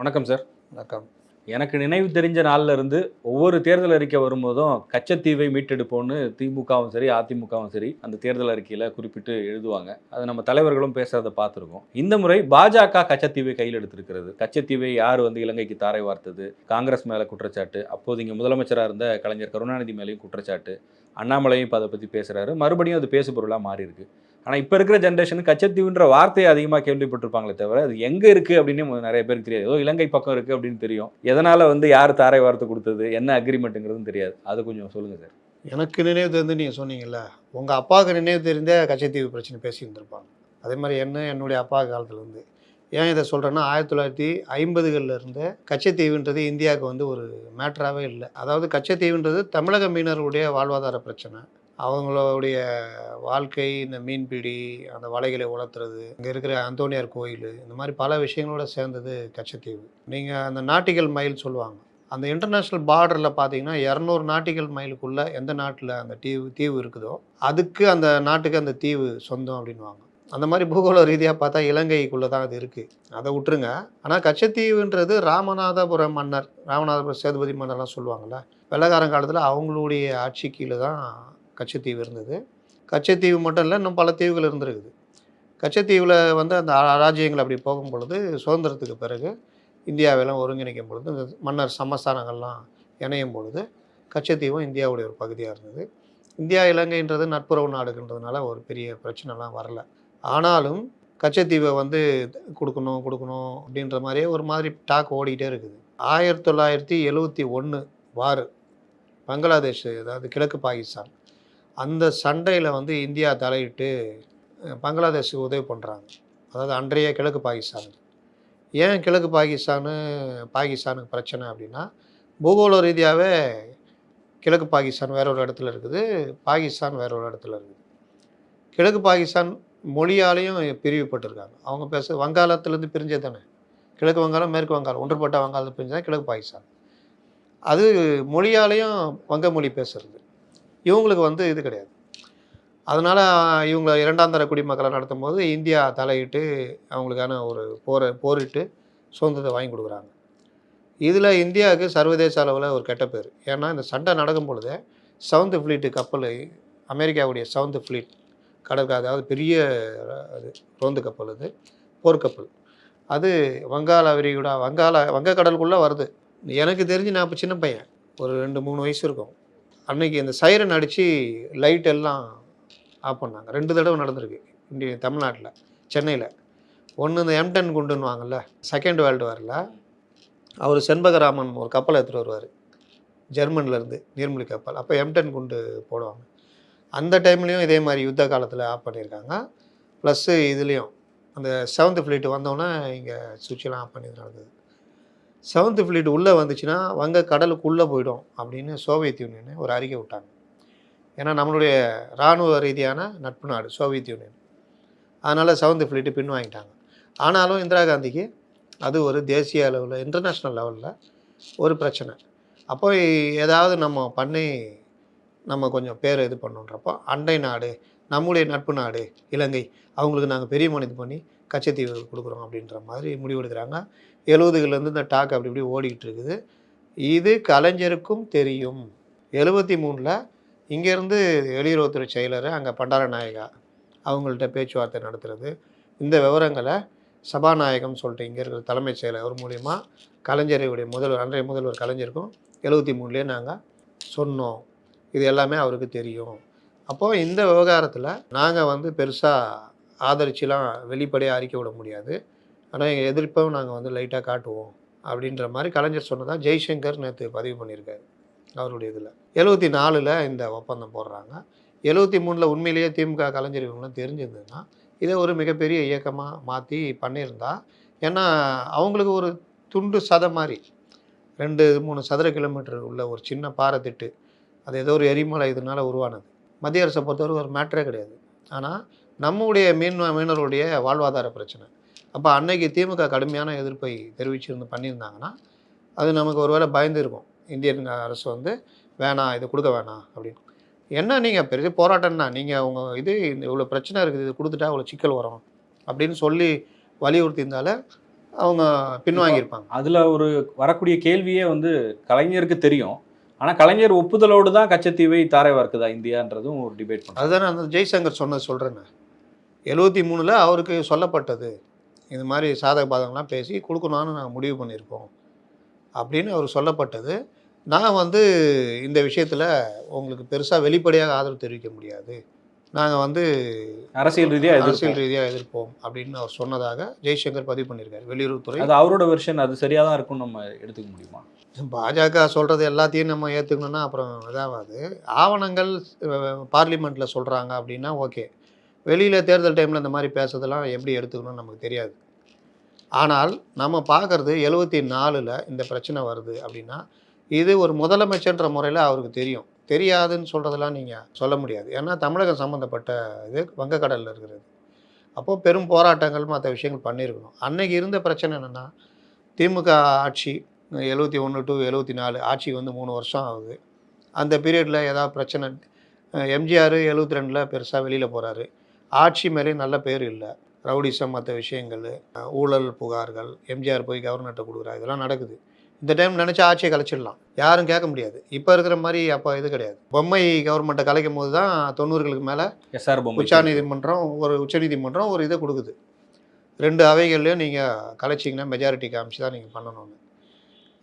வணக்கம் சார் வணக்கம். எனக்கு நினைவு தெரிஞ்ச நாள்ல இருந்து ஒவ்வொரு தேர்தல் அறிக்கை வரும்போதும் கச்சத்தீவை மீட்டெடுப்போம்னு திமுகவும் சரி அதிமுகவும் சரி அந்த தேர்தல் அறிக்கையில குறிப்பிட்டு எழுதுவாங்க. அது நம்ம தலைவர்களும் பேசுறதை பார்த்துருக்கோம். இந்த முறை பாஜக கச்சத்தீவை கையில் எடுத்திருக்கிறது. கச்சத்தீவை யார் வந்து இலங்கைக்கு தாரை வார்த்தது? காங்கிரஸ் மேல குற்றச்சாட்டு. அப்போது இங்க முதலமைச்சராக இருந்த கலைஞர் கருணாநிதி மேலேயும் குற்றச்சாட்டு. அண்ணாமலையும் இப்போ அதை பற்றி பேசுறாரு. மறுபடியும் அது பேசுபொருளாக மாறி இருக்கு ஆனால் இப்போ இருக்கிற ஜென்ரேஷனுக்கு கச்சத்தீவுன்ற வார்த்தையை அதிகமாக கேள்விப்பட்டிருப்பாங்களே தவிர அது எங்கே இருக்குது அப்படின்னு நிறைய பேருக்கு தெரியாது. ஏதோ இலங்கை பக்கம் இருக்குது அப்படின்னு தெரியும். எதனால் வந்து யார் தாரை வார்த்தை கொடுத்தது? என்ன அக்ரிமெண்ட்டுங்கிறதும் தெரியாது. அது கொஞ்சம் சொல்லுங்கள் சார். எனக்கு நினைவு தெரிந்து நீங்கள் சொன்னீங்கல்ல உங்கள் அப்பாவுக்கு நினைவு தெரிந்தே கச்சத்தீவு பிரச்சனை பேசியிருந்திருப்பாங்க அதே மாதிரி என்ன என்னுடைய அப்பா காலத்துலேருந்து ஏன் இதை சொல்கிறேன்னா ஆயிரத்தி தொள்ளாயிரத்தி ஐம்பதுகளில் இருந்த கச்சத்தீவுன்றது இந்தியாவுக்கு வந்து ஒரு மேட்டராகவே இல்லை. அதாவது கச்சத்தீவுன்றது தமிழக மீனர்களுடைய வாழ்வாதார பிரச்சனை. அவங்களுடைய வாழ்க்கை இந்த மீன்பிடி அந்த வலைகளை உலர்த்துறது இங்கே இருக்கிற அந்தோனியார் கோயில் இந்த மாதிரி பல விஷயங்களோட சேர்ந்தது கச்சத்தீவு. நீங்கள் அந்த நாட்டிகள் மைல் சொல்லுவாங்க. அந்த இன்டர்நேஷ்னல் பார்டரில் பார்த்தீங்கன்னா இரநூறு நாட்டிகள் மைலுக்குள்ளே எந்த நாட்டில் அந்த தீவு தீவு இருக்குதோ அதுக்கு அந்த நாட்டுக்கு அந்த தீவு சொந்தம் அப்படின்வாங்க அந்த மாதிரி பூகோள ரீதியாக பார்த்தா இலங்கைக்குள்ளே தான் அது இருக்குது அதை விட்டுருங்க. ஆனால் கச்சத்தீவுன்றது ராமநாதபுரம் மன்னர் ராமநாதபுரம் சேதுபதி மன்னர்லாம் சொல்லுவாங்கள்ல வெள்ளக்காரன் காலத்தில் அவங்களுடைய ஆட்சி கீழே தான் கச்சத்தீவு இருந்தது. கச்சத்தீவு மட்டும் இல்லை இன்னும் பல தீவுகள் இருந்திருக்குது. கச்சத்தீவில் வந்து அந்த ரா- ராஜ்யங்கள் அப்படி போகும் பொழுது சுதந்திரத்துக்கு பிறகு இந்தியாவெல்லாம் ஒருங்கிணைக்கும் பொழுது இந்த மன்னர் சமஸ்தானங்கள்லாம் இணையும் பொழுது கச்சத்தீவும் இந்தியாவுடைய ஒரு பகுதியாக இருந்தது. இந்தியா இலங்கைன்றது நட்புறவு நாடுகின்றதுனால ஒரு பெரிய பிரச்சனைலாம் வரல. ஆனாலும் கச்சத்தீவை வந்து கொடுக்கணும் கொடுக்கணும் அப்படின்ற மாதிரியே ஒரு மாதிரி டாக் ஓடிக்கிட்டே இருக்குது. ஆயிரத்தி தொள்ளாயிரத்தி எழுவத்தி ஒன்று வார் பங்களாதேஷ் அதாவது கிழக்கு பாகிஸ்தான் அந்த சண்டையில் வந்து இந்தியா தலையிட்டு பங்களாதேஷ் பங்களாதேஷுக்கு உதவி பண்ணுறாங்க அதாவது அன்றைய கிழக்கு பாகிஸ்தான். ஏன் கிழக்கு பாகிஸ்தானு பாகிஸ்தானுக்கு பிரச்சனை அப்படின்னா பூகோள ரீதியாகவே கிழக்கு பாகிஸ்தான் வேற ஒரு இடத்துல இருக்குது பாகிஸ்தான் வேற ஒரு இடத்துல இருக்குது. கிழக்கு பாகிஸ்தான் மொழியாலையும் பிரிவுபட்டிருக்காங்க. அவங்க பேச வங்காளத்துலேருந்து பிரிஞ்சது தானே? கிழக்கு வங்காளம் மேற்கு வங்காளம் ஒன்றுபட்ட வங்காளத்தில் பிரிஞ்சு தான் கிழக்கு பாகிஸ்தான். அது மொழியாலையும் வங்க மொழி பேசுறது. இவங்களுக்கு வந்து இது கிடையாது. அதனால் இவங்க இரண்டாம் தர குடிமக்களை நடத்தும் போது இந்தியா தலையிட்டு அவங்களுக்கான ஒரு போரை போரிட்டு சுதந்திரத்தை வாங்கி கொடுக்குறாங்க. இதில் இந்தியாவுக்கு சர்வதேச அளவில் ஒரு கெட்ட பேர். ஏன்னா இந்த சண்டை நடக்கும் பொழுது செவன்த் ஃப்ளீட்டு கப்பல் அமெரிக்காவுடைய செவன்த் ஃப்ளீட் கடற்கரை அதாவது பெரிய அது ரோந்து கப்பல் அது போர்க்கப்பல். அது வங்காள விரிகுடா வங்காள வங்கக்கடலுக்குள்ளே வருது. எனக்கு தெரிஞ்சு நான் இப்போ சின்ன பையன். ஒரு ரெண்டு மூணு வயசு இருக்கும். அன்னைக்கு இந்த சைரன் அடித்து லைட் எல்லாம் ஆஃப் பண்ணாங்க. ரெண்டு தடவை நடந்திருக்கு இந்திய தமிழ்நாட்டில் சென்னையில். ஒன்று இந்த எம்டன் குண்டுன்னுவாங்கல்ல செகண்ட் வேர்ல்டு வாரில் அவர் செண்பகராமன் ஒரு கப்பலை எடுத்துகிட்டு வருவார். ஜெர்மன்லேருந்து நீர்மொழி கப்பல். அப்போ எம்டன் குண்டு போடுவாங்க. அந்த டைம்லேயும் இதே மாதிரி யுத்த காலத்தில் ஆஃப் பண்ணியிருக்காங்க. ப்ளஸ்ஸு இதுலேயும் அந்த செவன்த் ஃப்ளைட்டு வந்தோன்னே இங்கே சுவிட்செலாம் ஆஃப் பண்ணி நடந்தது. செவன்த் ஃப்ளீட் உள்ளே வந்துச்சுன்னா வங்க கடலுக்குள்ளே போயிடும் அப்படின்னு சோவியத் யூனியன் ஒரு அறிக்கை விட்டாங்க. ஏன்னா நம்மளுடைய இராணுவ ரீதியான நட்பு நாடு சோவியத் யூனியன். அதனால் செவன்த் ஃப்ளீட்டு பின் வாங்கிட்டாங்க ஆனாலும் இந்திரா காந்திக்கு அது ஒரு தேசிய அளவில் இன்டர்நேஷ்னல் லெவலில் ஒரு பிரச்சனை. அப்போ ஏதாவது நம்ம பண்ணி நம்ம கொஞ்சம் பேர் இது பண்ணுன்றப்போ அண்டை நாடு நம்முடைய நட்பு நாடு இலங்கை அவங்களுக்கு நாங்கள் பெரிய மனித பண்ணி கச்சத்தீவு கொடுக்குறோம் அப்படின்ற மாதிரி முடிவெடுக்கிறாங்க. எழுபதுகள்லேருந்து இந்த டாக் அப்படி இப்படி ஓடிக்கிட்டு இருக்குது இது கலைஞருக்கும் தெரியும். எழுபத்தி மூணில் இங்கேருந்து வெளியுறவுத்துறை செயலர் அங்கே பண்டாரநாயகா அவங்கள்ட்ட பேச்சுவார்த்தை நடத்துறது. இந்த விவரங்களை சபாநாயகம் சொல்லிட்டு இங்கே இருக்கிற தலைமைச் செயலர் மூலிமா கலைஞருடைய முதல்வர் அன்றைய முதல்வர் கலைஞருக்கும் எழுபத்தி மூணுலேயே நாங்கள் சொன்னோம். இது எல்லாமே அவருக்கு தெரியும். அப்போது இந்த விவகாரத்தில் நாங்கள் வந்து பெருசாக ஆதரிச்சுலாம் வெளிப்படையாக அறிக்கை விட முடியாது. ஆனால் எங்கள் எதிர்ப்பும் நாங்கள் வந்து லைட்டாக காட்டுவோம். அப்படின்ற மாதிரி கலைஞர் சொன்னதான் ஜெய்சங்கர் நேற்று பதிவு பண்ணியிருக்காரு அவருடைய இதில். எழுபத்தி நாலில் இந்த ஒப்பந்தம் போடுறாங்க. எழுபத்தி மூணில் உண்மையிலேயே திமுக கலைஞர் இவங்களாம் தெரிஞ்சிருந்ததுன்னா இதை ஒரு மிகப்பெரிய இயக்கமாக மாற்றி பண்ணியிருந்தா ஏன்னா அவங்களுக்கு ஒரு துண்டு சதை மாதிரி ரெண்டு மூணு சதுர கிலோமீட்டர் உள்ள ஒரு சின்ன பாறை திட்டு அது ஏதோ ஒரு எரிமலை இதனால உருவானது. மத்திய அரசை பொறுத்தவரை ஒரு மேட்டரே கிடையாது. ஆனால் நம்முடைய மீன் மீனவர்களுடைய வாழ்வாதார பிரச்சனை. அப்போ அன்னைக்கு திமுக கடுமையான எதிர்ப்பை தெரிவிச்சிருந்து பண்ணியிருந்தாங்கன்னா அது நமக்கு ஒருவேளை பயந்து இருக்கும் இந்தியன் அரசு வந்து வேணாம் இது கொடுக்க வேணாம் அப்படின்னு. என்ன நீங்கள் பெரிய போராட்டம்னா நீங்கள் உங்க இது இந்த இவ்வளோ பிரச்சனை இருக்குது இது கொடுத்துட்டா இவ்வளோ சிக்கல் வரும் அப்படின்னு சொல்லி வலியுறுத்தியிருந்தால அவங்க பின்வாங்கியிருப்பாங்க. அதுல ஒரு வரக்கூடிய கேள்வியே வந்து கலைஞருக்கு தெரியும். ஆனா கலைஞர் ஒப்புதலோடு தான் கச்சத்தீவை தாரை வார்க்குதா இந்தியான்றதும் ஒரு டிபேட் பண்ணுறாங்க அதுதானே அந்த ஜெய்சங்கர் சொன்னது சொல்கிறேன்னு எழுபத்தி மூணில் அவருக்கு சொல்லப்பட்டது. இது மாதிரி சாதக பாதகம்லாம் பேசி கொடுக்கணும்னு நாங்கள் முடிவு பண்ணியிருக்கோம். அப்படின்னு அவர் சொல்லப்பட்டது. நான் வந்து இந்த விஷயத்தில் உங்களுக்கு பெருசாக வெளிப்படையாக ஆதரவு தெரிவிக்க முடியாது. நாங்கள் வந்து அரசியல் ரீதியா எதிர்ப்பு அரசியல் ரீதியாக எதிர்ப்போம் அப்படின்னு அவர் சொன்னதாக ஜெய்சங்கர் பதிவு பண்ணியிருக்காரு வெளியுறவுத்துறை. அது அவரோட வெர்ஷன் அது சரியா தான் இருக்கும்னு நம்ம எடுத்துக்க முடியுமா? பாஜக சொல்கிறது எல்லாத்தையும் நம்ம ஏற்றுக்கணும்னா அப்புறம் இதாகாது ஆவணங்கள் பார்லிமெண்ட்டில் சொல்கிறாங்க அப்படின்னா ஓகே. வெளியில் தேர்தல் டைமில் இந்த மாதிரி பேசுறதெல்லாம் எப்படி எடுத்துக்கணும்னு நமக்கு தெரியாது. ஆனால் நம்ம பார்க்குறது எழுபத்தி நாலில் இந்த பிரச்சனை வருது அப்படின்னா இது ஒரு முதலமைச்சர்ன்ற முறையில் அவருக்கு தெரியும். தெரியாதுன்னு சொல்கிறதெல்லாம் நீங்கள் சொல்ல முடியாது. ஏன்னா தமிழகம் சம்மந்தப்பட்ட இது வங்கக்கடலில் இருக்கிறது. அப்போது பெரும் போராட்டங்கள் மற்ற விஷயங்கள் பண்ணியிருக்கணும். அன்னைக்கு இருந்த பிரச்சனை என்னென்னா திமுக ஆட்சி எழுபத்தி ஒன்று டு எழுபத்தி நாலு ஆட்சி வந்து மூணு வருஷம் ஆகுது. அந்த பீரியடில் ஏதாவது பிரச்சனை எம்ஜிஆர் எழுபத்தி ரெண்டில் பெருசாக வெளியில் போகிறாரு ஆட்சி மேலே நல்ல பேர் இல்லை. ரவுடிசம் மற்ற விஷயங்கள் ஊழல் புகார்கள் எம்ஜிஆர் போய் கவர்னர்கிட்ட கொடுக்குறாரு இதெல்லாம் நடக்குது. இந்த டைம் நினச்சா ஆட்சியை கலைச்சிடலாம். யாரும் கேட்க முடியாது. இப்போ இருக்கிற மாதிரி அப்போ இது கிடையாது. பொம்மை கவர்மெண்ட்டை கலைக்கும் போது தான் தொண்ணூறுகளுக்கு மேலே எஸ்ஆர் பொம்மை உச்சநீதிமன்றம் ஒரு உச்சநீதிமன்றம் ஒரு இதை கொடுக்குது. ரெண்டு அவைகள்லையும் நீங்கள் கலைச்சிங்கன்னா மெஜாரிட்டி காமிச்சு தான் நீங்கள் பண்ணணும்னு.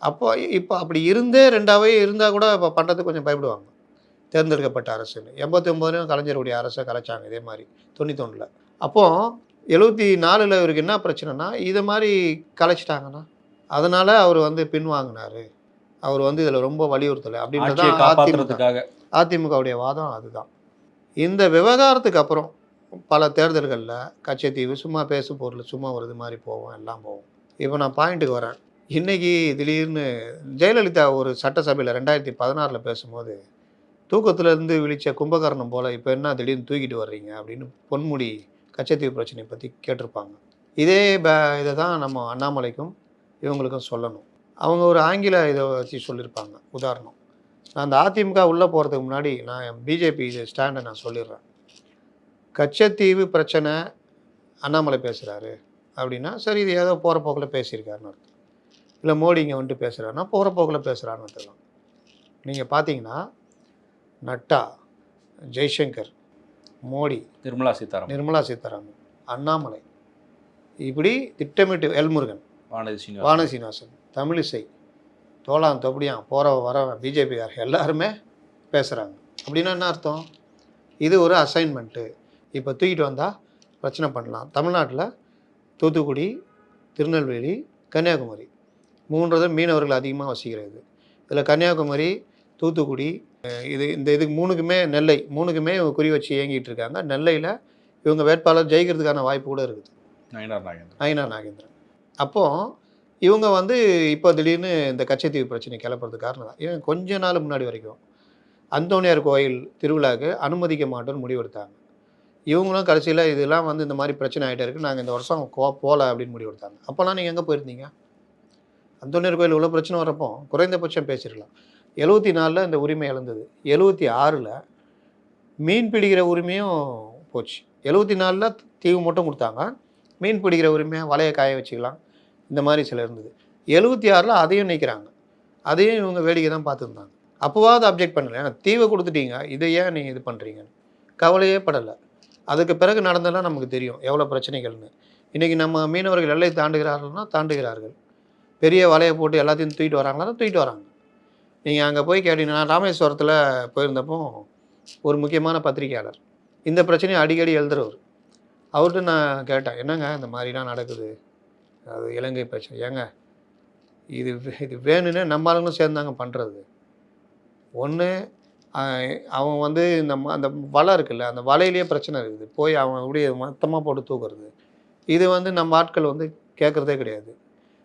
அப்போ இப்போ அப்படி இருந்தே ரெண்டு அவை இருந்தால் கூட இப்போ பண்ணுறதுக்கு கொஞ்சம் பயப்படுவாங்க. தேர்ந்தெடுக்கப்பட்ட அரசுன்னு. எண்பத்தி ஒம்போதுலையும் கலைஞருடைய அரசை கலைச்சாங்க இதே மாதிரி தொண்ணூத்தொன்னில். அப்போது எழுபத்தி நாலில் இவருக்கு என்ன பிரச்சனைனா இதை மாதிரி கலைச்சிட்டாங்கன்னா அதனால் அவர் வந்து பின்வாங்கினார் அவர் வந்து இதில் ரொம்ப வலியுறுத்தலை. ஆட்சியை அப்படின்றதான் அதிமுக அதிமுகவுடைய வாதம் அதுதான். இந்த விவகாரத்துக்கு அப்புறம் பல தேர்தல்களில் கச்சத்தீவு சும்மா பேசு பொருள் சும்மா ஒரு இது மாதிரி போவோம் எல்லாம் போவோம். இப்போ நான் பாயிண்ட்டுக்கு வரேன். இன்னைக்கு திடீர்னு ஜெயலலிதா ஒரு சட்டசபையில் ரெண்டாயிரத்தி பதினாறில் பேசும்போது தூக்கத்துல இருந்து விழிச்ச கும்பகர்ணம் போல் இப்போ என்ன திடீர்னு தூக்கிட்டு வர்றீங்க? அப்படின்னு பொன்முடி கச்சத்தீவு பிரச்சனையை பற்றி கேட்டிருப்பாங்க. இதே ப இதை தான் நம்ம அண்ணாமலைக்கும் இவங்களுக்கும் சொல்லணும். அவங்க ஒரு ஆங்கில இதை வச்சு சொல்லியிருப்பாங்க. உதாரணம் நான் அந்த அதிமுக உள்ளே போகிறதுக்கு முன்னாடி நான் பிஜேபி இது ஸ்டாண்டை நான் சொல்லிடுறேன். கச்சத்தீவு பிரச்சனை அண்ணாமலை பேசுகிறாரு அப்படின்னா சரி இது ஏதோ போகிற போக்கில் பேசியிருக்காருன்னு அர்த்தம். இல்லை மோடி இங்கே வந்துட்டு பேசுகிறாருன்னா போகிற போக்கில் பேசுகிறான்னு அர்த்தம். நீங்கள் பார்த்தீங்கன்னா நட்டா ஜெய்சங்கர் மோடி நிர்மலா சீதாராமன். நிர்மலா சீதாராமன் அண்ணாமலை இப்படி திட்டமிட்டு எல்முருகன் வானதி சீனிவாசன். வான சீனிவாசன் தமிழிசை தோளான் தொப்படியான் போகிற வரவன் பிஜேபிக்கார் எல்லாருமே பேசுகிறாங்க அப்படின்னா என்ன அர்த்தம்? இது ஒரு அசைன்மெண்ட்டு இப்போ தூக்கிட்டு வந்தால் பிரச்சனை பண்ணலாம். தமிழ்நாட்டில் தூத்துக்குடி திருநெல்வேலி கன்னியாகுமரி மூன்றது மீனவர்கள் அதிகமாக வசிக்கிறது. இதில் கன்னியாகுமரி தூத்துக்குடி இது இந்த இதுக்கு மூணுக்குமே நெல்லை மூணுக்குமே இவங்க குறி வச்சு இயங்கிட்டு இருக்காங்க. நெல்லையில் இவங்க வேட்பாளர் ஜெயிக்கிறதுக்கான வாய்ப்பு கூட இருக்குது. நயனார் நாகேந்திரன். நயினா நாகேந்திரன். அப்போது இவங்க வந்து இப்போ திடீர்னு இந்த கச்சத்தீவு பிரச்சனை கிளப்புறதுக்கு காரணம் தான். இவங்க கொஞ்ச நாள் முன்னாடி வரைக்கும் அந்தோனியார் கோயில் திருவிழாவுக்கு அனுமதிக்க மாட்டோம்னு முடிவெடுத்தாங்க. இவங்களும் கடைசியில் இதெல்லாம் வந்து இந்த மாதிரி பிரச்சனை ஆகிட்டே இருக்கு. நாங்கள் இந்த வருஷம் கோ போகல அப்படின்னு முடிவெடுத்தாங்க. அப்போல்லாம் நீங்கள் எங்கே போயிருந்தீங்க? அந்தோனியார் கோயில் இவ்வளோ பிரச்சனை வரப்போ குறைந்தபட்சம் பேசிடலாம். எழுபத்தி நாலில் இந்த உரிமை இழந்தது. எழுபத்தி ஆறில் மீன் பிடிக்கிற உரிமையும் போச்சு. எழுபத்தி நாலில் தீவு மட்டும் கொடுத்தாங்க. மீன் பிடிக்கிற உரிமையை வலையை காய வச்சுக்கலாம். இந்த மாதிரி சில இருந்தது. எழுபத்தி ஆறில் அதையும் நிற்கிறாங்க அதையும் இவங்க வேடிக்கை தான் பார்த்துருந்தாங்க. அப்போவாவது அப்ஜெக்ட் பண்ணல. ஏன்னா தீவை கொடுத்துட்டீங்க. இதை ஏன் நீங்கள் இது பண்ணுறீங்கன்னு கவலையே படலை. அதுக்கு பிறகு நடந்தெல்லாம் நமக்கு தெரியும். எவ்வளோ பிரச்சனைகள்னு. இன்றைக்கி நம்ம மீனவர்கள் எல்லை தாண்டுகிறார்கள்னா தாண்டுகிறார்கள். பெரிய வலையை போட்டு எல்லாத்தையும் தூக்கிட்டு வராங்களா? தூக்கிட்டு வராங்க. நீங்கள் அங்கே போய் கேட்டீங்கன்னா ராமேஸ்வரத்தில் போயிருந்தப்போ ஒரு முக்கியமான பத்திரிகையாளர். இந்த பிரச்சனையை அடிக்கடி எழுதுறவர். அவர்கிட்ட நான் கேட்டேன் என்னங்க இந்த மாதிரிலாம் நடக்குது? அது இலங்கை பிரச்சனை. ஏங்க இது வே- இது வேணும்னே நம்ம ஆளுங்களும் சேர்ந்தாங்க பண்ணுறது ஒன்று அவன் வந்து இந்த அந்த வலை இருக்குல்ல அந்த வலையிலேயே பிரச்சனை இருக்குது. போய் அவன் அப்படியே மொத்தமாக போட்டு தூக்குறது. இது வந்து நம்ம ஆட்கள் வந்து கேட்குறதே கிடையாது.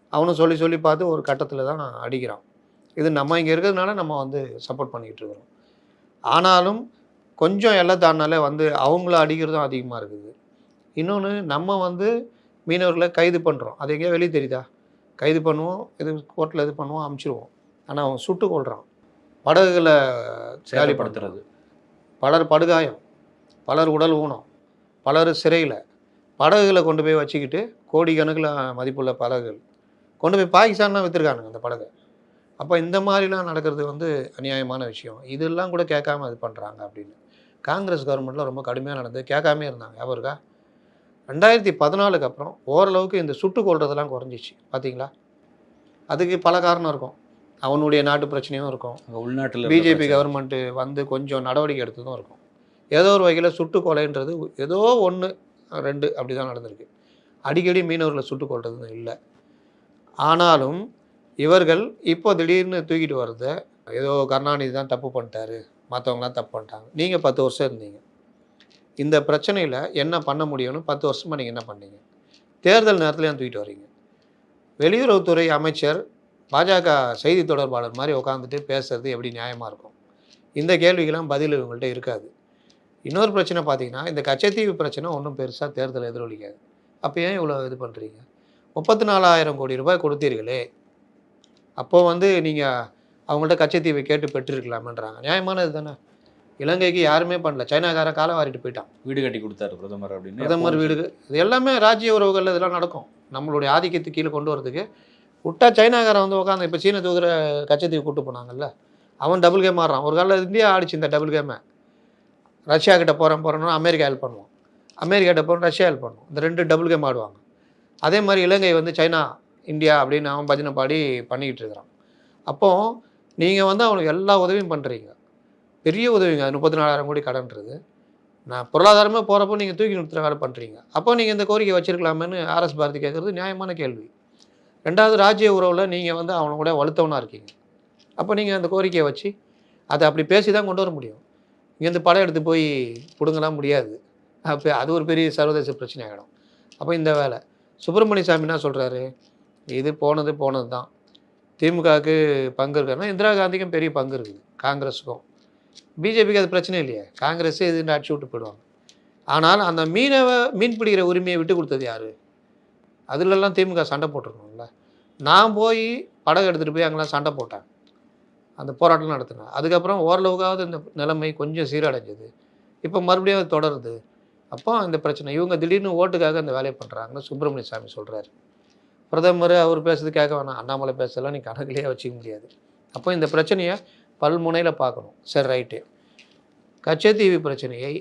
அவனும் சொல்லி சொல்லி பார்த்து ஒரு கட்டத்தில் தான் அடிக்கிறான். இது நம்ம இங்கே இருக்கிறதுனால நம்ம வந்து சப்போர்ட் பண்ணிக்கிட்டு இருக்கிறோம். ஆனாலும் கொஞ்சம் எல்லாம் தாண்டினாலே வந்து அவங்கள அடிக்கிறதும் அதிகமாக இருக்குது. இன்னொன்று நம்ம வந்து மீனவர்களை கைது பண்ணுறோம் அது எங்கேயோ வெளியே தெரியுதா? கைது பண்ணுவோம் இது கோர்ட்டில் இது பண்ணுவோம் அமுச்சிடுவோம் ஆனால் அவன் சுட்டு கொள்கிறான் படகுகளை காலி படுத்துறது சேதப்படுத்துறது பலர் படுகாயம் பலர் உடல் ஊனம் பலர் சிறையில். படகுகளை கொண்டு போய் வச்சுக்கிட்டு கோடிக்கணக்கில் மதிப்புள்ள படகுகள். கொண்டு போய் பாகிஸ்தான்லாம் விற்றுருக்கானுங்க அந்த படகு. அப்போ இந்த மாதிரிலாம் நடக்கிறது வந்து அநியாயமான விஷயம். இதெல்லாம் கூட கேட்காம இது பண்ணுறாங்க அப்படின்னு. காங்கிரஸ் கவர்மெண்ட்டில் ரொம்ப கடுமையாக நடந்தது. கேட்காமே இருந்தாங்க. ஞாபகம் இருக்கா? ரெண்டாயிரத்தி பதினாலுக்கு அப்புறம் ஓரளவுக்கு இந்த சுட்டு கொள்றதெல்லாம் குறைஞ்சிச்சு. பார்த்தீங்களா அதுக்கு பல காரணம் இருக்கும். அவனுடைய நாட்டு பிரச்சனையும் இருக்கும். அங்க உள்நாட்டுல பிஜேபி கவர்மெண்ட்டு வந்து கொஞ்சம் நடவடிக்கை எடுத்ததும் இருக்கும். ஏதோ ஒரு வகையில் சுட்டு கொலைன்றது ஏதோ ஒன்று ரெண்டு அப்படி தான் நடந்திருக்கு. அடிக்கடி மீனவர்களை சுட்டு கொள்றது இல்லை. ஆனாலும் இவர்கள் இப்போ திடீர்னு தூக்கிட்டு வர்றத ஏதோ கருணாநிதி தான் தப்பு பண்ணிட்டாரு மற்றவங்களாம் தப்பு பண்ணிட்டாங்க. நீங்கள் பத்து வருஷம் இருந்தீங்க. இந்த பிரச்சனையில் என்ன பண்ண முடியும்னு பத்து வருஷமாக நீங்கள் என்ன பண்ணீங்க? தேர்தல் நேரத்தில் ஏன் தூக்கிட்டு வரீங்க வெளியுறவுத்துறை அமைச்சர் பாஜக செய்தி தொடர்பாளர் மாதிரி உட்காந்துட்டு பேசுறது எப்படி நியாயமாக இருக்கும்? இந்த கேள்விக்கெல்லாம் பதில் இவங்கள்ட்ட இருக்காது. இன்னொரு பிரச்சனை பார்த்தீங்கன்னா இந்த கச்சத்தீவு பிரச்சனை ஒன்றும் பெருசாக தேர்தல் எதிரொலிக்காது. அப்போ ஏன் இவ்வளோ இது பண்ணுறீங்க முப்பத்தி நாலாயிரம் கோடி ரூபாய் கொடுத்தீர்களே அப்போ வந்து நீங்கள் அவங்கள்ட்ட கச்சத்தீவை கேட்டு பெற்றிருக்கலாமன்றாங்க. நியாயமானது தானே? இலங்கைக்கு யாருமே பண்ணல. சைனாக்காரன் காலை வாரிட்டு போயிட்டான். வீடு கட்டி கொடுத்தாரு பிரதமர் அப்படின்னு. பிரதமர் வீடு இது எல்லாமே ராஜ்ய உறவுகள் இதெல்லாம் நடக்கும். நம்மளுடைய ஆதிக்கத்துக்கு கீழே கொண்டு வரதுக்கு விட்டா சைனாக்காரன் வந்து உட்காந்து இப்போ சீன தூதர கச்சத்தீவு கூட்டு போனாங்கல்ல? அவன் டபுள் கேம் ஆடுறான். ஒரு காலையில் இந்தியா ஆடிச்சு இந்த டபுள் கேமை ரஷ்யா கிட்ட போகிறேன் போகிறேன்னா அமெரிக்கா ஹெல்ப் பண்ணுவோம். அமெரிக்கா கிட்ட போகிறோம் ரஷ்யா ஹெல்ப் பண்ணுவோம். இந்த ரெண்டு டபுள் கேம் ஆடுவாங்க. அதே மாதிரி இலங்கை வந்து சைனா இந்தியா அப்படின்னு அவன் பஜனை பாடி பண்ணிக்கிட்டு இருக்கிறான். அப்போது நீங்கள் வந்து அவனுக்கு எல்லா உதவியும் பண்ணுறீங்க பெரிய உதவிங்க. அது முப்பத்தி நாலாயிரம் கோடி கடன்றது. நான் பொருளாதாரமாக போகிறப்போ நீங்கள் தூக்கி நிறுத்துற வேலை பண்ணுறீங்க அப்போ நீங்கள் இந்த கோரிக்கை வச்சிருக்கலாமேன்னு ஆர்எஸ் பாரதி கேட்குறது நியாயமான கேள்வி. ரெண்டாவது ராஜ்ய உறவில் நீங்கள் வந்து அவனை கூட வலுத்தவனாக இருக்கீங்க. அப்போ நீங்கள் அந்த கோரிக்கையை வச்சு அதை அப்படி பேசி தான் கொண்டு வர முடியும். இங்கேருந்து படம் எடுத்து போய் பிடுங்கலாம் முடியாது. அப்போ அது ஒரு பெரிய சர்வதேச பிரச்சனை ஆகிடும் அப்போ இந்த வேலை. சுப்பிரமணிய சாமி என்ன சொல்கிறாரு இது போனது போனது தான். திமுகவுக்கு பங்கு இருக்குன்னா இந்திரா காந்திக்கும் பெரிய பங்கு இருக்குது காங்கிரஸுக்கும். பிஜேபிக்கு அது பிரச்சனை இல்லையே காங்கிரஸே இதுன்னு அடிச்சு விட்டு போயிடுவாங்க. ஆனால் அந்த மீனவ மீன் பிடிக்கிற உரிமையை விட்டு கொடுத்தது யார்? அதுலெல்லாம் திமுக சண்டை போட்டிருக்கணும்ல. நான் போய் படகு எடுத்துகிட்டு போய் அங்கெல்லாம் சண்டை போட்டேன். அந்த போராட்டம் நடத்தினேன். அதுக்கப்புறம் ஓரளவுக்காவது இந்த நிலைமை கொஞ்சம் சீரடைஞ்சது. இப்போ மறுபடியும் அது தொடருது. அப்போ இந்த பிரச்சனை இவங்க திடீர்னு ஓட்டுக்காக அந்த வேலையை பண்ணுறாங்கன்னு சுப்பிரமணிய சாமி சொல்கிறாரு பிரதமர் அவர் பேசுறது கேட்க வேணாம். அண்ணாமலை பேசலாம் நீ கணக்கிலேயே வச்சுக்க முடியாது. அப்போ இந்த பிரச்சனையை பல்முனையில் பார்க்கணும். சரி ரைட்டு. கச்சத்தீவு பிரச்சனையை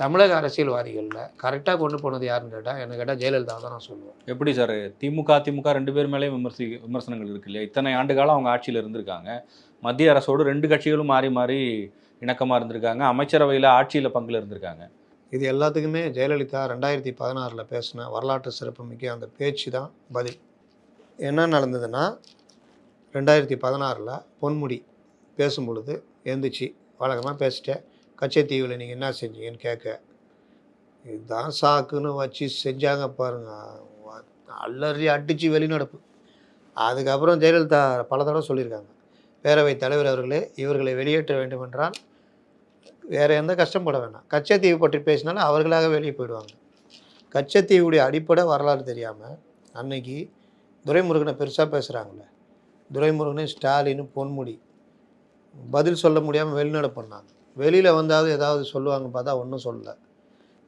தமிழக அரசியல்வாதிகளில் கரெக்டாக கொண்டு போனது யாருன்னு கேட்டால் என்ன கேட்டால் ஜெயலலிதா தான் நான் சொல்லுவேன். எப்படி சார் திமுக அதிமுக ரெண்டு பேர் மேலேயும் விமர்சி விமர்சனங்கள் இருக்கு இல்லையா? இத்தனை ஆண்டு காலம் அவங்க ஆட்சியில் இருந்திருக்காங்க. மத்திய அரசோடு ரெண்டு கட்சிகளும் மாறி மாறி இணக்கமாக இருந்திருக்காங்க. அமைச்சரவையில் ஆட்சியில் பங்குல இருந்திருக்காங்க. இது எல்லாத்துக்குமே ஜெயலலிதா ரெண்டாயிரத்தி பதினாறில் பேசின வரலாற்று சிறப்புமிக்க அந்த பேச்சு தான் பதில். என்ன நடந்ததுன்னா ரெண்டாயிரத்தி பதினாறில் பொன்முடி பேசும் பொழுது எழுந்துச்சு. வழக்கமாக பேசிட்டேன். கச்சத்தீவில் நீங்கள் என்ன செஞ்சீங்கன்னு கேட்க இதுதான் சாக்குன்னு வச்சு செஞ்சாங்க பாருங்கள் அல்லறி அடித்து வெளிநடப்பு. அதுக்கப்புறம் ஜெயலலிதா பல தடவை சொல்லியிருக்காங்க. பேரவைத் தலைவர் அவர்களே இவர்களை வெளியேற்ற வேண்டுமென்றால் வேறு எந்த கஷ்டப்பட வேணாம். கச்சத்தீவு பற்றி பேசினாலும் அவர்களாக வெளியே போயிடுவாங்க. கச்சத்தீவுடைய அடிப்படை வரலாறு தெரியாமல் அன்னைக்கு துரைமுருகனை பெருசாக பேசுகிறாங்களே துரைமுருகனு ஸ்டாலின் பொன்முடி. பதில் சொல்ல முடியாமல் வெளிநடப்பு பண்ணாங்க வெளியில் வந்தாவது ஏதாவது சொல்லுவாங்க பார்த்தா ஒன்றும் சொல்லலை.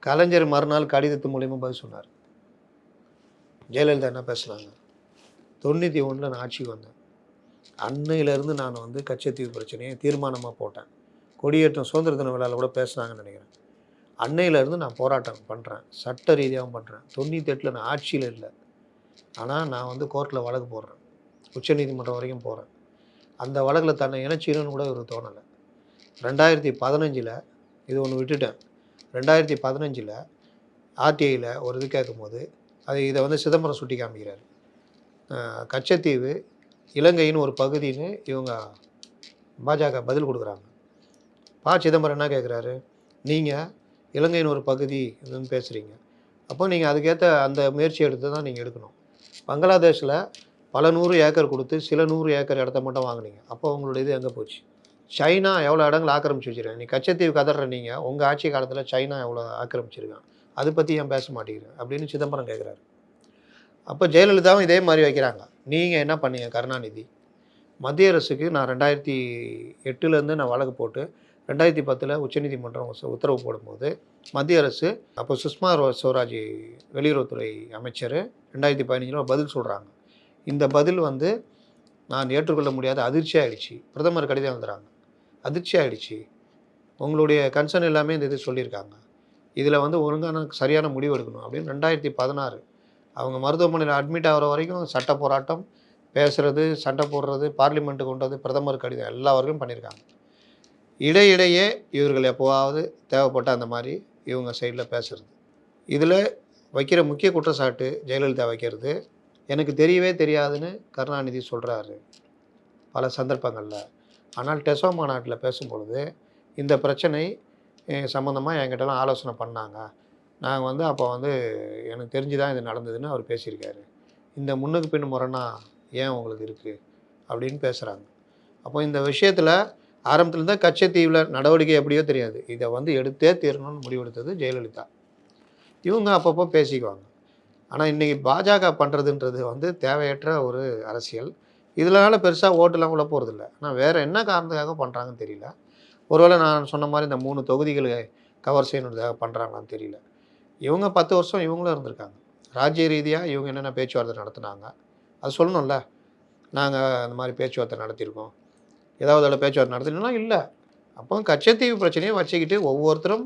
கலைஞர் மறுநாள் கடிதத்து மூலியமாக பதில் சொன்னார். ஜெயலலிதா என்ன பேசுனாங்க தொண்ணூற்றி ஒன்றில் நான் ஆட்சிக்கு வந்தேன். அன்னையிலேருந்து நான் வந்து கச்சத்தீவு பிரச்சனையை தீர்மானமாக போட்டேன். கொடியேற்றம் சுதந்திர தின விழாவில் கூட பேசுனாங்கன்னு நினைக்கிறேன். அன்னையிலேருந்து நான் போராட்டம் பண்ணுறேன் சட்ட ரீதியாகவும் பண்ணுறேன் தொண்ணூற்றி எட்டில் நான் ஆட்சியில் இல்லை. ஆனால் நான் வந்து கோர்ட்டில் வழக்கு போடுறேன். உச்சநீதிமன்றம் வரைக்கும் போகிறேன் அந்த வழக்கில் தன்னை இணைச்சிடணும்னு கூட ஒரு தோணலை. ரெண்டாயிரத்தி பதினஞ்சில் இது ஒன்று விட்டுட்டேன். ரெண்டாயிரத்தி பதினஞ்சில் ஆர்டிஐயில் ஒரு இது கேட்கும்போது அது இதை வந்து சிதம்பரம் சுட்டி காமிக்கிறார். கச்சத்தீவு இலங்கையின் ஒரு பகுதின்னு இவங்க பாஜக பதில் கொடுக்குறாங்க. பா சிதம்பரம் என்ன கேட்குறாரு? நீங்கள் இலங்கையின் ஒரு பகுதி இதுன்னு பேசுகிறீங்க அப்போ நீங்கள் அதுக்கேற்ற அந்த முயற்சி எடுத்து தான் நீங்கள் எடுக்கணும். பங்களாதேஷில் பல நூறு ஏக்கர் கொடுத்து சில நூறு ஏக்கர் இடத்த மட்டும் வாங்குனீங்க. அப்போ உங்களுடைய இது எங்கே போச்சு? சைனா எவ்வளோ இடங்கள் ஆக்கிரமிச்சு வச்சுருக்கேன் நீ கச்சத்தீவு கதற நீங்கள் உங்கள் ஆட்சி காலத்தில் சைனா எவ்வளோ ஆக்கிரமிச்சிருக்கான் அதை பற்றி ஏன் பேச மாட்டேங்கிறேன் அப்படின்னு சிதம்பரம் கேட்குறாரு அப்போ ஜெயலலிதாவும் இதே மாதிரி வைக்கிறாங்க. நீங்கள் என்ன பண்ணீங்க கருணாநிதி? மத்திய அரசுக்கு நான் ரெண்டாயிரத்தி எட்டுலேருந்து நான் வழக்கு போட்டு ரெண்டாயிரத்தி பத்தில் உச்சநீதிமன்றம் உத்தரவு போடும்போது மத்திய அரசு அப்போ சுஷ்மா ஸ்வராஜ் வெளியுறவுத்துறை அமைச்சர் ரெண்டாயிரத்தி பதினஞ்சில் பதில் சொல்கிறாங்க இந்த பதில் வந்து நான் ஏற்றுக்கொள்ள முடியாத அதிர்ச்சி ஆகிடுச்சு பிரதமர் கடிதம் எழுதுறாங்க. அதிர்ச்சி ஆகிடுச்சு உங்களுடைய கன்சர்ன் எல்லாமே இந்த இது சொல்லியிருக்காங்க. இதில் வந்து ஒழுங்கான சரியான முடிவு எடுக்கணும் அப்படின்னு ரெண்டாயிரத்தி பதினாறு அவங்க மருத்துவமனையில் அட்மிட் ஆகிற வரைக்கும் சட்ட போராட்டம் பேசுகிறது சண்டை போடுறது பார்லிமெண்ட்டு கொண்டது பிரதமர் கடிதம் எல்லா வரைக்கும் பண்ணியிருக்காங்க. இடையிடையே இவர்கள் எப்போவாவது தேவைப்பட்ட அந்த மாதிரி இவங்க சைடில் பேசுகிறது இதில் வைக்கிற முக்கிய குற்றச்சாட்டு ஜெயலலிதா வைக்கிறது. எனக்கு தெரியவே தெரியாதுன்னு கருணாநிதி சொல்கிறாரு பல சந்தர்ப்பங்களில். ஆனால் டெசோ மாநாட்டில் பேசும்பொழுது இந்த பிரச்சனை சம்மந்தமாக என்கிட்டலாம் ஆலோசனை பண்ணாங்க. நாங்கள் வந்து அப்போ வந்து எனக்கு தெரிஞ்சு தான் இது நடந்ததுன்னு அவர் பேசியிருக்காரு. இந்த முன்னுக்கு பின் முரணா ஏன் உங்களுக்கு இருக்குது அப்படின்னு பேசுகிறாங்க அப்போ இந்த விஷயத்தில் ஆரம்பத்தில் தான் கச்சத்தீவில் நடவடிக்கை எப்படியோ தெரியாது. இதை வந்து எடுத்தே தீரணும்னு முடிவெடுத்தது ஜெயலலிதா. இவங்க அப்பப்போ பேசிக்குவாங்க. ஆனால் இன்றைக்கி பாஜக பண்ணுறதுன்றது வந்து தேவையற்ற ஒரு அரசியல். இதனால பெருசாக ஓட்டுலாம் கூட போகிறதில்ல ஆனால் வேறு என்ன காரணத்துக்காக பண்ணுறாங்கன்னு தெரியல. ஒருவேளை நான் சொன்ன மாதிரி இந்த மூணு தொகுதிகளை கவர் செய்யணுன்றதுக்காக பண்ணுறாங்களான்னு தெரியல. இவங்க பத்து வருஷம் இவங்களும் இருந்திருக்காங்க. ராஜ்ய ரீதியாக இவங்க என்னென்ன பேச்சுவார்த்தை நடத்துனாங்க அது சொல்லணும்ல. நாங்கள் அந்த மாதிரி பேச்சுவார்த்தை நடத்தியிருக்கோம். ஏதாவது அதில் பேச்சுவார்த்தை நடத்தினா இல்லை. அப்போ கச்சத்தீவு பிரச்சனையை வச்சுக்கிட்டு ஒவ்வொருத்தரும்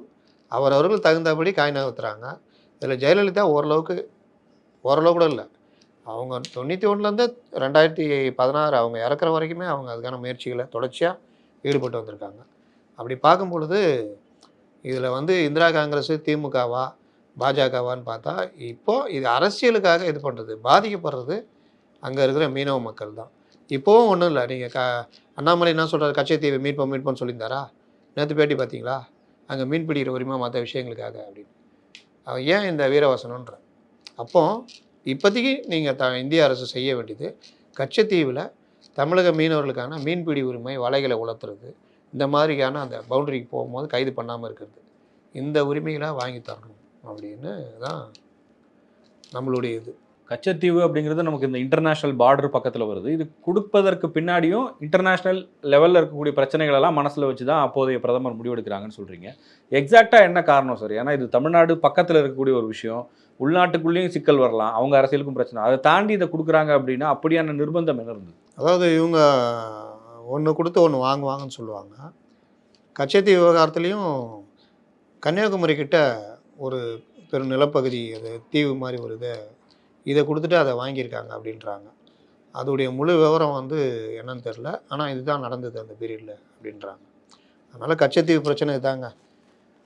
அவரவர்கள் தகுந்தபடி காய் நகர்த்துறாங்க. இதில் ஜெயலலிதா ஓரளவுக்கு ஓரளவு கூட இல்லை. அவங்க தொண்ணூற்றி ஒன்றுலேருந்து ரெண்டாயிரத்தி பதினாறு அவங்க இறக்குற வரைக்குமே அவங்க அதுக்கான முயற்சிகளை தொடர்ச்சியாக ஈடுபட்டு வந்திருக்காங்க. அப்படி பார்க்கும் பொழுது இதில் வந்து இந்திரா காங்கிரஸ் திமுகவா பாஜகவான்னு பார்த்தா இப்போது இது அரசியலுக்காக இது பண்ணுறது பாதிக்கப்படுறது அங்கே இருக்கிற மீனவ மக்கள் தான். இப்போவும் ஒன்றும் இல்லை. நீங்கள் க அண்ணாமலை என்ன சொல்கிறார் கச்சத்தீவை மீட்போம் மீட்போம்னு சொல்லியிருந்தாரா? நேற்று பேட்டி பார்த்தீங்களா? அங்கே மீன் பிடிக்கிற உரிமை மற்ற விஷயங்களுக்காக அப்படின்னு. அவன் ஏன் இந்த வீரவசனன்ற அப்போ இப்போதைக்கு நீங்கள் த இந்திய அரசு செய்ய வேண்டியது கச்சத்தீவில் தமிழக மீனவர்களுக்கான மீன்பிடி உரிமை வலைகளை உலர்த்துறது இந்த மாதிரியான அந்த பவுண்டரிக்கு போகும்போது கைது பண்ணாமல் இருக்கிறது. இந்த உரிமைகளை வாங்கி தரணும் அப்படின்னு தான் நம்மளுடைய இது. கச்சத்தீவு அப்படிங்கிறது நமக்கு இந்த இன்டர்நேஷ்னல் பார்டர் பக்கத்தில் வருது. இது கொடுப்பதற்கு பின்னாடியும் இன்டர்நேஷ்னல் லெவலில் இருக்கக்கூடிய பிரச்சனைகள் எல்லாம் மனசில் வச்சு தான் அப்போதைய பிரதமர் முடிவெடுக்கிறாங்கன்னு சொல்கிறீங்க எக்ஸாக்டாக என்ன காரணம் சார் ஏன்னா இது தமிழ்நாடு பக்கத்தில் இருக்கக்கூடிய ஒரு விஷயம். உள்நாட்டுக்குள்ளேயும் சிக்கல் வரலாம். அவங்க அரசியலுக்கும் பிரச்சனை. அதை தாண்டி இதை கொடுக்குறாங்க அப்படின்னா அப்படியான நிர்பந்தம் என்ன இருந்தது? அதாவது இவங்க ஒன்று கொடுத்து ஒன்று வாங்குவாங்கன்னு சொல்லுவாங்க. கச்சத்தீவு விவகாரத்துலேயும் கன்னியாகுமரி கிட்ட ஒரு பெரும் நிலப்பகுதி அது தீவு மாதிரி ஒரு இதை இதை கொடுத்துட்டு அதை வாங்கியிருக்காங்க அப்படின்றாங்க. அதோடைய முழு விவரம் வந்து என்னன்னு தெரில ஆனால் இதுதான் நடந்தது அந்த பீரியடில் அப்படின்றாங்க. அதனால் கச்சத்தீவு பிரச்சனை இதாங்க.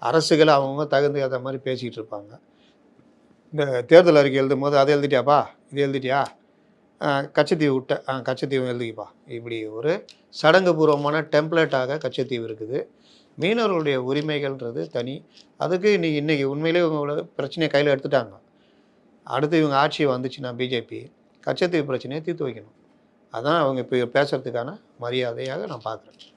அரசுகள் அவங்கவுங்க தகுந்த அதை மாதிரி பேசிக்கிட்டு இருப்பாங்க. இந்த தேர்தல் அறிக்கை எழுதும் போது அதை எழுதிட்டியாப்பா? இது எழுதிட்டியா? கச்சத்தீவு விட்ட கச்சத்தீவு எழுதிக்கப்பா. இப்படி ஒரு சடங்கு பூர்வமான டெம்ப்ளேட்டாக கச்சத்தீவு இருக்குது. மீனவர்களுடைய உரிமைகள்ன்றது தனி. அதுக்கு இன்னைக்கு இன்றைக்கி உண்மையிலே உங்களோட பிரச்சனையை கையில் எடுத்துட்டாங்க. அடுத்து இவங்க ஆட்சி வந்துச்சுன்னா பிஜேபி கச்சத்தீவு பிரச்சனையை தீர்த்து வைக்கணும். அதான் அவங்க இப்போ பேசுகிறதுக்கான மரியாதையாக நான் பார்க்குறேன்.